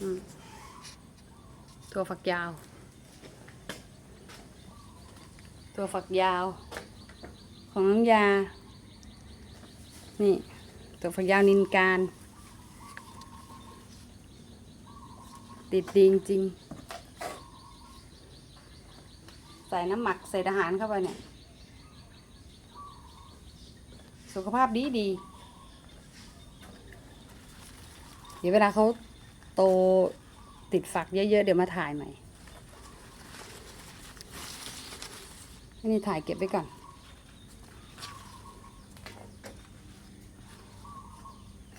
อืมถั่วฝักยาว ถั่วฝักยาว ของน้ำยา นี่ ถั่วฝักยาวนินการ ติดดีจริงๆใส่น้ำหมักใส่อาหารเข้าไปเนี่ย สุขภาพดีดี เดี๋ยวเวลาเขา ตติดฝักเยอะๆ เดี๋ยวมาถ่ายใหม่นนี้ถ่ายเก็บไว้ก่อน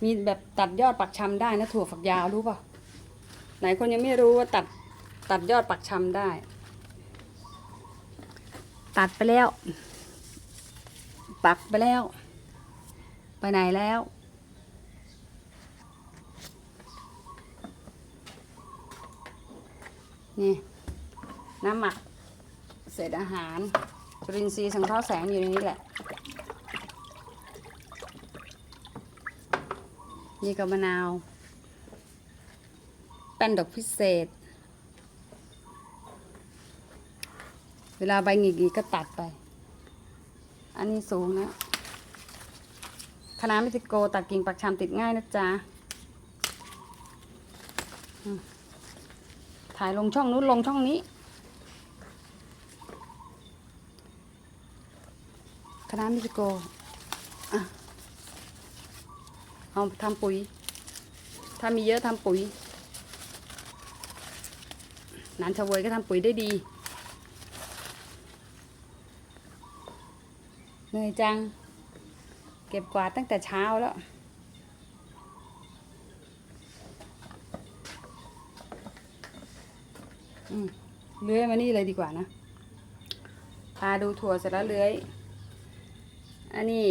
มีแบบตัดยอดปักชำได้นะถั่วฝักยาวรู้ป่ะ ไหนคนยังไม่รู้ว่าตัดตัดยอดปักชำได้ ตัดไปแล้ว ปักไปแล้ว ไปไหนแล้ว นี่น้ำหมักเศษอาหารจุลินทรีย์สังเคราะห์แสงอยู่ในนี้แหละ นี่ก็มะนาวแป้นดอกพิเศษ เวลาใบหงิกๆก็ตัดไป อันนี้สูงนะคณะม็กซิโกตัดกิ่งปักชำติดง่ายนะจ๊ะอืม ถ่ายลงช่องนู้นลงช่องนี้คณะเม็กซิโกเอาทำปุ๋ย ถ้ามีเยอะทำปุ๋ยนานชาเวยก็ทำปุ๋ยได้ดีเหนื่อยจัง เก็บกวาดตั้งแต่เช้าแล้ว อืม เลื้อยมานี่เลยดีกว่านะพาดูถั่วเสร็จแล้วเลื้อย อันนี้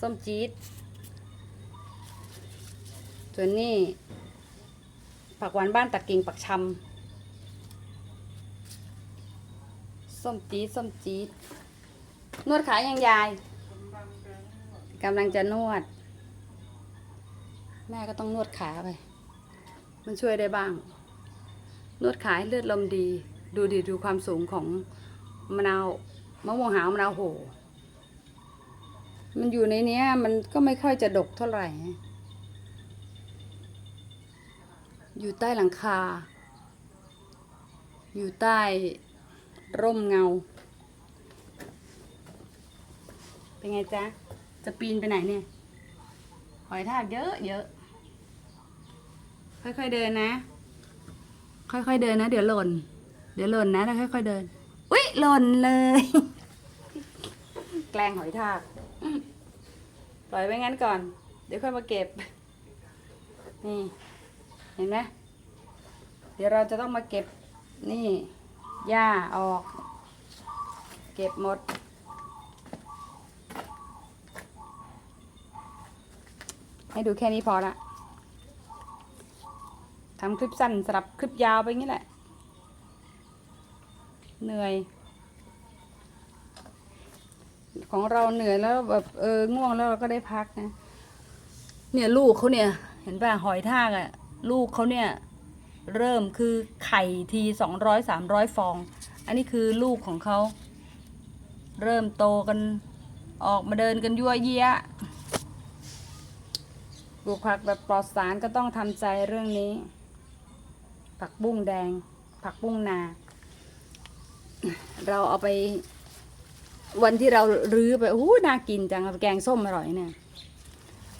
ส้มจี๊ดส่วนนี้ผักหวานบ้านตักกิ่งปักชำส้มจี๊ดส้มจี๊ดนวดขายังยายกำลังจะนวด แม่ก็ต้องนวดขาไป มันช่วยได้บ้าง นวดขาให้เลือดลมดี ดูดีดูความสูงของมะนาวมะม่วงหาวมะนาวโห มันอยู่ในนี้มันก็ไม่ค่อยจะดกเท่าไหร่ อยู่ใต้หลังคา อยู่ใต้ร่มเงา เป็นไงจ๊ะ จะปีนไปไหนเนี่ย หอยทากเยอะเยอะ ค่อยๆเดินนะ ค่อยๆเดินนะ เดี๋ยวหล่น เดี๋ยวหล่นนะถ้าค่อยๆเดิน อุ๊ยหล่นเลย แกล้งหอยทากปล่อยไว้งั้นก่อน เดี๋ยวค่อยมาเก็บ นี่ เห็นไหมเดี๋ยวเราจะต้องมาเก็บ นี่ หญ้าออก เก็บหมด ให้ดูแค่นี้พอละ ทำคลิปสั้นสลับคลิปยาวไปงี้แหละ เหนื่อย ของเราเหนื่อยแล้วแบบเออง่วงแล้วเราก็ได้พักนะ เนี่ยลูกเขาเนี่ย เห็นป่ะหอยทากอะ่ะ ลูกเขาเนี่ย เริ่มคือไข่ทีสองร้อยสามร้อยฟอง อันนี้คือลูกของเขา เริ่มโตกันออกมาเดินกันยั่วเยียปลูกผักแบบปลอดสารก็ต้องทำใจเรื่องนี้ ผักบุ้งแดง ผักบุ้งนา เราเอาไป วันที่เรารื้อไปโอ้น่ากินจังแกงส้มอร่อยเนี่ย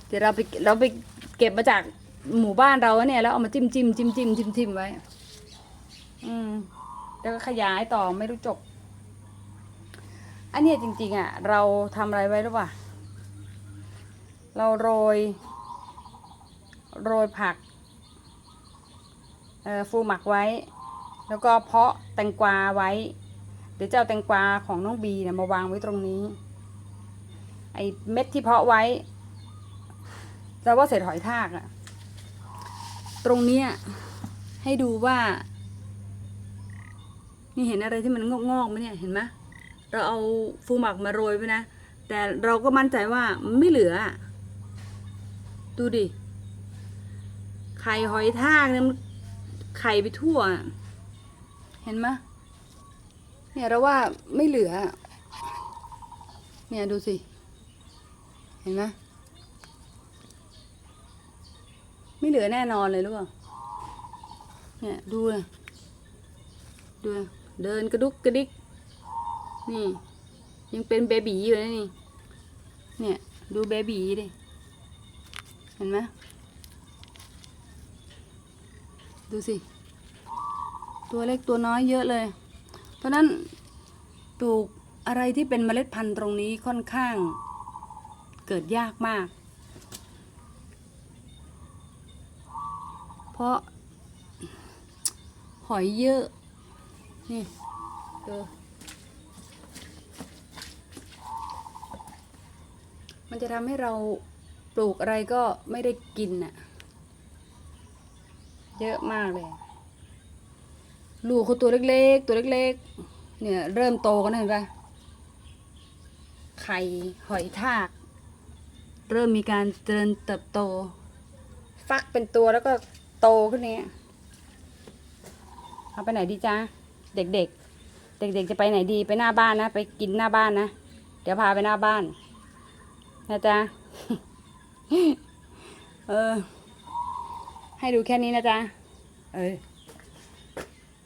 เดี๋ยวเราไปเราไปเก็บมาจากหมู่บ้านเราเนี่ยแล้วเอามาจิ้มจิ้มจิ้มจิ้มจิ้มจิ้มไว้ อืมแล้วก็ขยายต่อไม่รู้จบ อันนี้จริง ๆ อะ เราทำอะไรไว้หรือเปล่าเราโรย โรยผัก ฟูหมักไว้ แล้วก็เพาะแตงกวาไว้ เดี๋ยวจะเอาแตงกวาของน้องบีเนี่ยมาวางไว้ตรงนี้ ไอเม็ดที่เพาะไว้เราว่าเศษหอยทากอะตรงเนี้ยให้ดูว่า นี่เห็นอะไรที่มันงอกๆไหมเนี่ยเห็นไหมเราเอาฟูหมักมาโรยไว้นะ แต่เราก็มั่นใจว่าไม่เหลือ ดูดิ ไข่หอยทากเนี่ย ไข่ไปทั่ว เห็นไหมเนี่ยเราว่าไม่เหลือ เนี่ยดูสิ เห็นไหมไม่เหลือแน่นอนเลยรือเปล่าเนี่ยดูเลยดูเดินกระดุกกระดิก นี่ ยังเป็นเบบีอยู่นะนี่ เนี่ย ดูเบบีดิ เห็นไหม ดูสิ ตัวเล็กตัวน้อยเยอะเลย เพราะนั้นปลูกอะไรที่เป็นเมล็ดพันธุ์ตรงนี้ค่อนข้างเกิดยากมาก เพราะหอยเยอะ นี่ดูมันจะทำให้เราปลูกอะไรก็ไม่ได้กินน่ะ เยอะมากเลย ลูกเขาตัวเล็กๆ ตัวเล็กๆ เนี่ยเริ่มโตกันเห็นปะไข่หอยทาก เริ่มมีการเจริญเติบโต ฟักเป็นตัวแล้วก็โตขึ้นเนี้ยเอาไปไหนดีจ้าเด็กๆ เด็กๆ จะไปไหนดีไปหน้าบ้านนะ ไปกินหน้าบ้านนะ เดี๋ยวพาไปหน้าบ้าน นะจ๊ะ เออ ให้ดูแค่นี้นะจ๊ะ เออ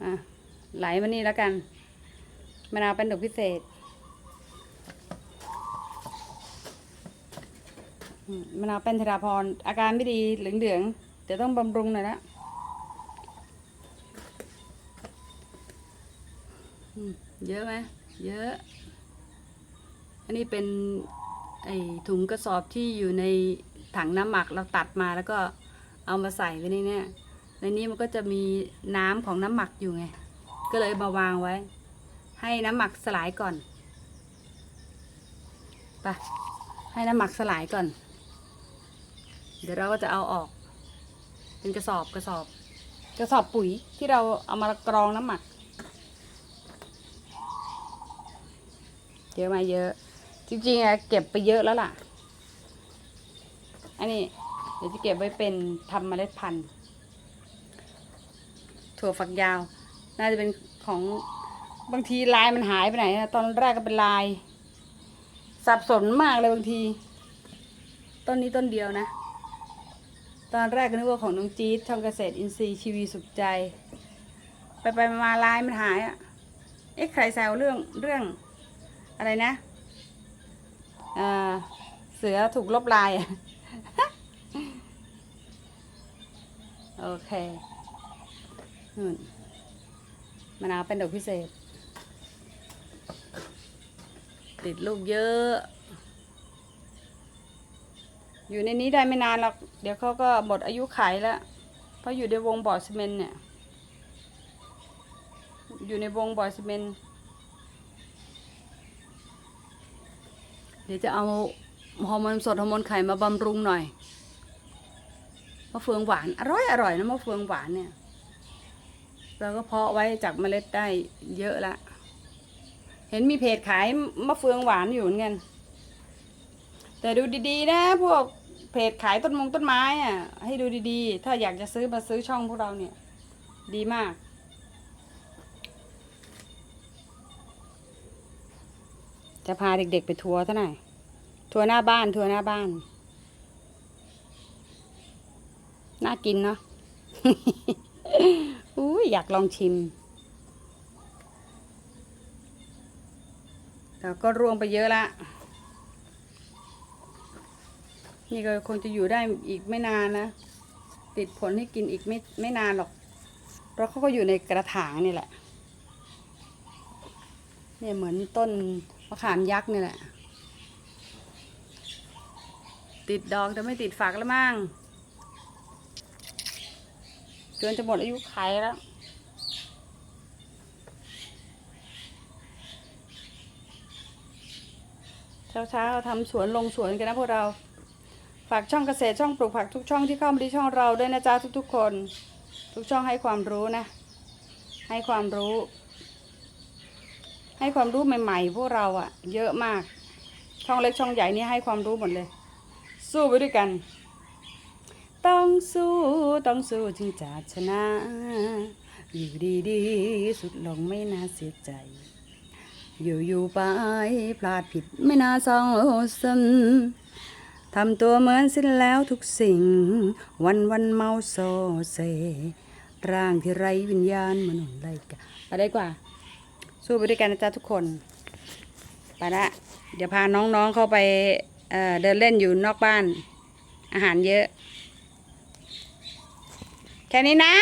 อะไหลมานี่แล้วกันมะนาวเป็นดอกพิเศษอืมมะนาวเป็นธราพร อาการไม่ดีเหลืองๆเดี๋ยวต้องบำรุงหน่อยละอืมเยอะไหมเยอะ อันนี้เป็นไอถุงกระสอบที่อยู่ในถังน้ำหมักเราตัดมาแล้วก็ เอามาใส่ไว้ในเนี้ยในนี้มันก็จะมีน้ำของน้ำหมักอยู่ไง ก็เลยมาวางไว้ ให้น้ำหมักสลายก่อนไปให้น้ำหมักสลายก่อน เดี๋ยวเราก็จะเอาออก เป็นกระสอบกระสอบ กระสอบปุ๋ยที่เราเอามากรองน้ำหมัก เยอะมาเยอะ จริงๆอะเก็บไปเยอะแล้วล่ะ อันนี้ ดี๋ยวจะเก็บไว้เป็นทำเมล็ดพันธุ์ ถั่วฝักยาว น่าจะเป็นของบางทีลายมันหายไปไหนนะตอนแรกก็เป็นลาย สับสนมากเลยบางที ต้นนี้ต้นเดียวนะ ตอนแรกก็นึกว่าของน้องจี๊ดช่องเกษตรอินทรีย์ชีวีสุขใจ ไปไปมาลายมันหายอะ่ะเอ๊ะใครแซวเรื่องเรื่องอะไรนะอ่าเสือถูกลบลายอะ โอเคนู่นมะนาวเป็นดอกพิเศษ ติดลูกเยอะ อยู่ในนี้ได้ไม่นานหรอก เดี๋ยวเขาก็หมดอายุขายแล้ว เพราะอยู่ในวงบ่อซีเมนเนี่ย อยู่ในวงบ่อซีเมนเดี๋ยวจะเอาฮอร์โมนสดฮอร์โมนไข่มาบำรุงหน่อย มะเฟืองหวานอร่อยอร่อยนะมะเฟืองหวานเนี่ย เราก็เพาะไว้จากเมล็ดได้เยอะละ เห็นมีเพจขายมะเฟืองหวานอยู่เหมือนกันแต่ดูดีๆ นะ พวกเพจขายต้นมงต้นไม้อะ ให้ดูดีๆ ถ้าอยากจะซื้อมาซื้อช่องพวกเราเนี่ย ดีมากจะพาเด็กๆไปทัวร์เท่าไหร่ทัวร์หน้าบ้าน ทัวร์หน้าบ้าน น่ากินเนาะอุ้ยอยากลองชิม แต่ก็ร่วงไปเยอะละ นี่ก็คงจะอยู่ได้อีกไม่นานนะ ติดผลให้กินอีกไม่ไม่นานหรอก เพราะเขาก็อยู่ในกระถางนี่แหละ เนี่ยเหมือนต้นมะขามยักษ์นี่แหละ ติดดอกแต่ไม่ติดฝักแล้วมั้ง จนจะหมดอายุไขยแล้ว เช้าๆทำสวนลงสวนกันนะพวกเรา ฝากช่องเกษตรช่องปลูกผักทุกช่องที่เข้ามาที่ช่องเราด้วยนะจ๊ะทุกๆคน ทุกช่องให้ความรู้นะ ให้ความรู้ ให้ความรู้ใหม่ๆ พวกเราอะเยอะมาก ช่องเล็กช่องใหญ่นี่ให้ความรู้หมดเลย สู้ไปด้วยกัน ต้องสู้ต้องสู้จึงจะชนะ อยู่ดีๆ สุดลงไม่น่าเสียใจ อยู่อยู่ไปพลาดผิดไม่น่าเศร้าซึมทำตัวเหมือนสิ้นแล้วทุกสิ่ง วันวันเมาโซเซ ร่างที่ไรวิญญาณมนุษย์ไรกันไปได้กว่า สู้ไปด้วยกันนะจ๊ะทุกคน ไปละเดี๋ยวพาน้องๆเข้าไปเเดินเล่นอยู่นอกบ้าน อาหารเยอะ แค่นี้นะ